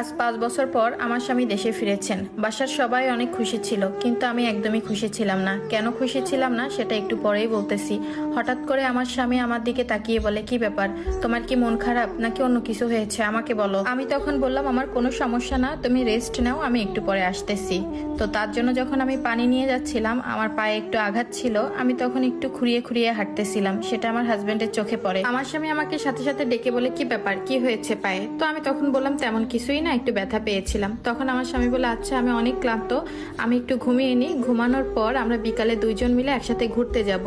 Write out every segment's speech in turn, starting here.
আজ পাঁচ বছর পর আমার স্বামী দেশে ফিরেছেন। বাসার সবাই অনেক খুশি ছিল, কিন্তু আমি একদমই খুশি ছিলাম না। কেন খুশি ছিলাম না, সেটা একটু পরেই বলতেছি। হঠাৎ করে আমার স্বামী আমার দিকে তাকিয়ে বলে, কি ব্যাপার? তোমার কি মন খারাপ? নাকি অন্য কিছু হয়েছে? আমাকে বলো। আমি তখন বললাম, আমার কোনো সমস্যা না, তুমি রেস্ট নাও, আমি একটু পরে আসতেছি। তো তার জন্য যখন আমি পানি নিয়ে যাচ্ছিলাম, আমার পায়ে একটু আঘাত ছিল, আমি তখন একটু খুঁড়িয়ে খুঁড়িয়ে হাঁটতেছিলাম, সেটা আমার হাজবেন্ডের চোখে পড়ে। আমার স্বামী আমাকে সাথে সাথে ডেকে বলে, কি ব্যাপার? কি হয়েছে পায়ে? তো আমি তখন বললাম, তেমন কিছুই না একটু ব্যথা পেয়েছিলাম। তখন আমার স্বামী বলে আচ্ছা আমি অনেক ক্লান্ত। আমি একটু ঘুমিয়ে নিই ঘুমানোর পর আমরা বিকালে দুইজন মিলে একসাথে ঘুরতে যাব।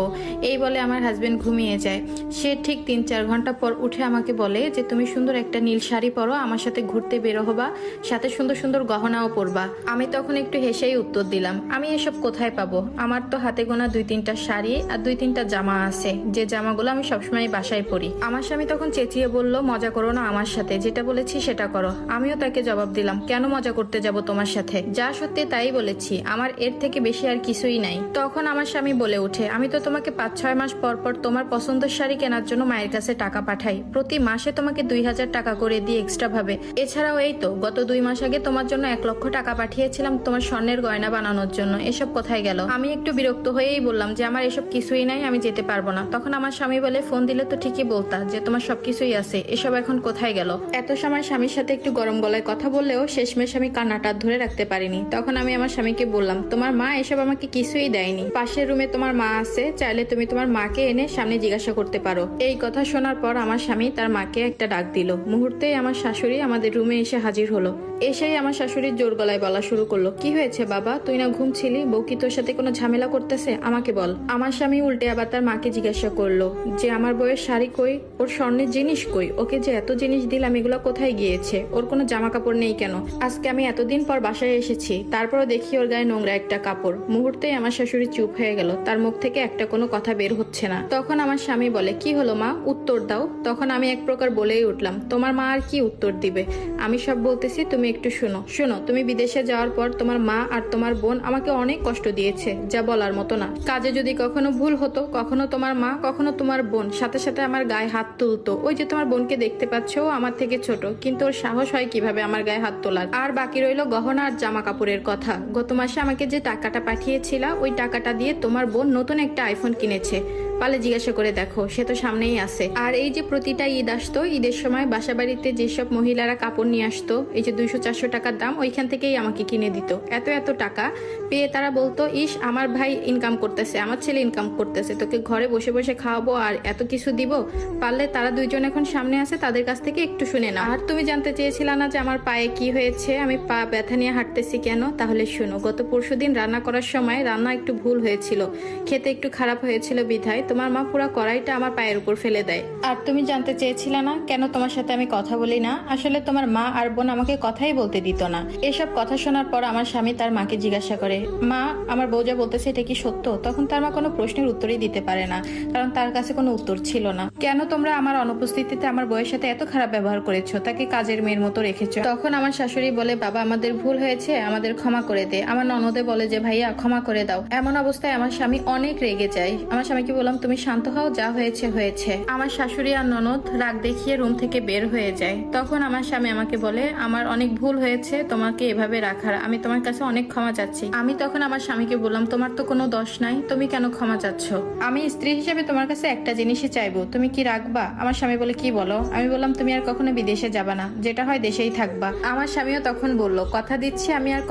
এই বলে আমার হাজবেন্ড ঘুমিয়ে যায়। সে ঠিক তিন চার ঘণ্টা পর উঠে আমাকে বলে যে, তুমি সুন্দর একটা নীল শাড়ি পরো, আমার সাথে ঘুরতে বেরো হবা। সাথে সুন্দর সুন্দর গহনাও পরবা। আমি তখন একটু হেসেই উত্তর দিলাম, আমি এসব কোথায় পাবো? আমার তো হাতে গোনা দুই তিনটা শাড়ি আর দুই তিনটা জামা আছে। যে জামাগুলো আমি সবসময় বাসায় পরি। আমার স্বামী তখন চেঁচিয়ে বলল, মজা করো না আমার সাথে। যেটা বলেছি সেটা করো। আমিও তাকে জবাব দিলাম, কেন মজা করতে যাব তোমার সাথে? যা সত্যি তাই বলেছি, আমার এর থেকে বেশি আর কিছুই নাই। তখন আমার স্বামী বলে ওঠে, আমি তো তোমাকে পাঁচ, ছয় মাস পর পর তোমার পছন্দের শাড়ি কেনার জন্য মায়ের কাছে টাকা পাঠাই। প্রতি মাসে তোমাকে দুই হাজার টাকা করে দিই এক্সট্রা ভাবে। এছাড়াও এই তো, গত দুই মাস আগে তোমার জন্য এক লক্ষ টাকা পাঠিয়েছিলাম তোমার স্বর্ণের গয়না বানানোর জন্য। এসব কোথায় গেল? আমি একটু বিরক্ত হয়েই বললাম যে, আমার এসব কিছুই নাই, আমি যেতে পারব না। তখন আমার স্বামী বলে, ফোন দিলে তো ঠিকই বলতা যে, তোমার সবকিছুই আছে, এসব এখন কোথায় গেল? এত সময় স্বামীর সাথে একটু গরম গলায় কথা বললেও শেষমেশ আমি কান্নাটা ধরে রাখতে পারিনি। তখন আমি আমার স্বামীকে বললাম, তোমার মা এসব আমাকে কিছুই দেয়নি। পাশের রুমে তোমার মা আছে, চাইলে তুমি তোমার মাকে এনে সামনে জিজ্ঞাসা করতে পারো। এই কথা শোনার পর আমার স্বামী তার মাকে একটা ডাক দিল। মুহূর্তেই আমার শাশুড়ি আমাদের রুমে এসে হাজির হলো। এসেই আমার শাশুড়ির জোর গলায় বলা শুরু করল, কি হয়েছে বাবা? তুই না ঘুমছিলি বউ কি তোর সাথে কোনো ঝামেলা করতেছে? আমাকে বল। আমার স্বামী উল্টে আবার তার মাকে জিজ্ঞাসা করল, যে আমার বউয়ের শাড়ি কই? ওর স্বর্ণের জিনিস কই? ওকে যে এত জিনিস দিলাম, এগুলো কোথায় গিয়েছে? ওর কোনো জামা কাপড় নেই কেন? আজকে আমি এতদিন পর বাসায় এসেছি, তারপরও দেখি ওর গায়ে নোংরা একটা কাপড়। মুহূর্তেই আমার শাশুড়ি চুপ হয়ে গেল, তার মুখ থেকে একটা কোনো কথা বের হচ্ছে না। তখন আমার স্বামী বলে, কি হলো মা? উত্তর দাও। তখন আমি এক প্রকার বলেই উঠলাম, তোমার মা আর কি উত্তর দিবে? আমি সব বলতেছি, তুমি একটু শোনো। শোনো, তুমি বিদেশে যাওয়ার পর তোমার মা আর তোমার বোন আমাকে অনেক কষ্ট দিয়েছে, যা বলার মতো না। কাজে যদি কখনো ভুল হতো, কখনো তোমার মা, কখনো তোমার বোন, সাথে সাথে আমার গায়ে হাত তুলতো। ওই যে তোমার বোনকে দেখতে পাচ্ছ, ও আমার থেকে ছোট, কিন্তু ওর সাহস হয় কীভাবে আমার গায়ে হাত তোলার। আর বাকি রইল গহনা আর জামা কাপড়ের কথা। গত মাসে আমাকে যে টাকাটা পাঠিয়েছিলা, ওই টাকাটা দিয়ে তোমার বোন নতুন একটা আইফোন কিনেছে। পালে জিজ্ঞাসা করে দেখো, সে তো সামনেই আছে। আর এই যে প্রতিটা ঈদ আসতো, ঈদের সময় বাসা বাড়িতে যেসব মহিলারা কাপড় নিয়ে আসতো, এই যে দুইশো চারশো টাকার দাম, ওইখান থেকেই আমাকে কিনে দিত। এত এত টাকা পেয়ে তারা বলতো, ইস, আমার ভাই ইনকাম করতেছে, আমার ছেলে ইনকাম করতেছে, তোকে ঘরে বসে বসে খাওয়াবো আর এত কিছু দিব, পারলে তারা দুইজন এখন সামনে আছে, তাদের কাছ থেকে একটু শুনে না আর তুমি জানতে চেয়েছিলে না যে আমার পায়ে কি হয়েছে, আমি পা ব্যথা নিয়ে হাঁটতেছি কেন? তাহলে শুনো, গত পরশুদিন রান্না করার সময় রান্না একটু ভুল হয়েছিল, খেতে একটু খারাপ হয়েছিল বিধায় তোমার মা পুরো কড়াইটা আমার পায়ের উপর ফেলে দেয়। আর তুমি জানতে চেয়েছিলে না? কেন তোমার সাথে আমি কথা বলি না? আসলে তোমার মা আর বোন আমাকে কথাই বলতে দিত না। এসব কথা শোনার পর আমার স্বামী তার মাকে জিজ্ঞাসা করে, মা, আমার বউ যা বলতেছে এটা কি সত্য? তখন তার মা কোনো প্রশ্নের উত্তরই দিতে পারে না, কারণ তার কাছে কোনো উত্তর ছিল না। কেন তোমরা আমার অনুপস্থিতিতে আমার বউয়ের সাথে এত খারাপ ব্যবহার করেছ? তাকে কাজের মেয়ের মতো রেখেছো? তখন আমার শাশুড়ি বলে, বাবা, আমাদের ভুল হয়েছে, আমাদের ক্ষমা করে দে। আমার ননদে বলে যে, ভাইয়া, ক্ষমা করে দাও। এমন অবস্থায় আমার স্বামী অনেক রেগে যায়। আমার স্বামীকে বললাম তুমি শান্ত হও, যা হয়েছে হয়েছে। আমার শাশুড়ি আর ননদ রাগ দেখিয়ে রুম থেকে বের হয়ে যায়। তখন আমার স্বামী আমাকে বলে, আমার অনেক ভুল হয়েছে, তোমাকে এভাবে রাখার। আমি তোমার কাছে অনেক ক্ষমা চাচ্ছি। আমি তখন আমার স্বামীকে বললাম, তোমার তো কোনো দোষ নাই, তুমি কেন ক্ষমা চাচ্ছ? আমি স্ত্রী হিসেবে তোমার কাছে একটা জিনিসই চাইব, তুমি কি রাখবা? আমার স্বামী বলে, কি বলো? আমি বললাম, তুমি আর কখনো বিদেশে যাবা না, যেটা হয় দেশেই থাকবা। আমার স্বামীও তখন বলল, কথা দিচ্ছি, আমি আর